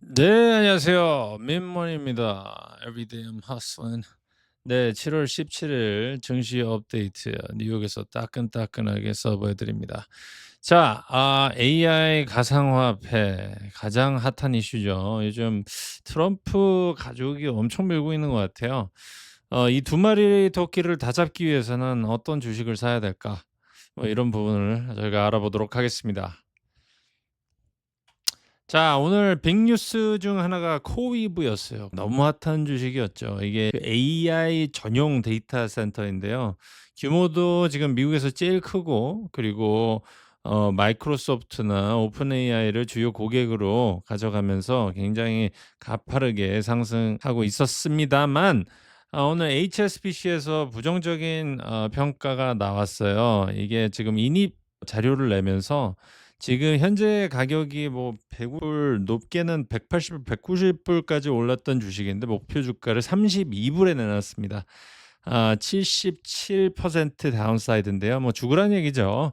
네, 안녕하세요. 민몬입니다. Everyday I'm hustling. 네, 7월 17일 증시 업데이트 뉴욕에서 따끈따끈하게 서버해 드립니다. 자, 아, AI 가상화폐 가장 핫한 이슈죠. 요즘 트럼프 가족이 엄청 밀고 있는 것 같아요. 어, 이 두 마리 토끼를 다 잡기 위해서는 어떤 주식을 사야 될까? 뭐 이런 부분을 저희가 알아보도록 하겠습니다. 자, 오늘 빅뉴스 중 하나가 코위브였어요. 너무 핫한 주식이었죠. 이게 AI 전용 데이터 센터인데요. 규모도 지금 미국에서 제일 크고 그리고 어, 마이크로소프트나 오픈 AI를 주요 고객으로 가져가면서 굉장히 가파르게 상승하고 있었습니다만 아, 오늘 HSBC에서 부정적인 어, 평가가 나왔어요. 이게 지금 인입 자료를 내면서 지금 현재 가격이 뭐 100불 높게는 180불, 190불까지 올랐던 주식인데 목표 주가를 32불에 내놨습니다. 아, 77% 다운사이드인데요. 뭐 죽으란 얘기죠.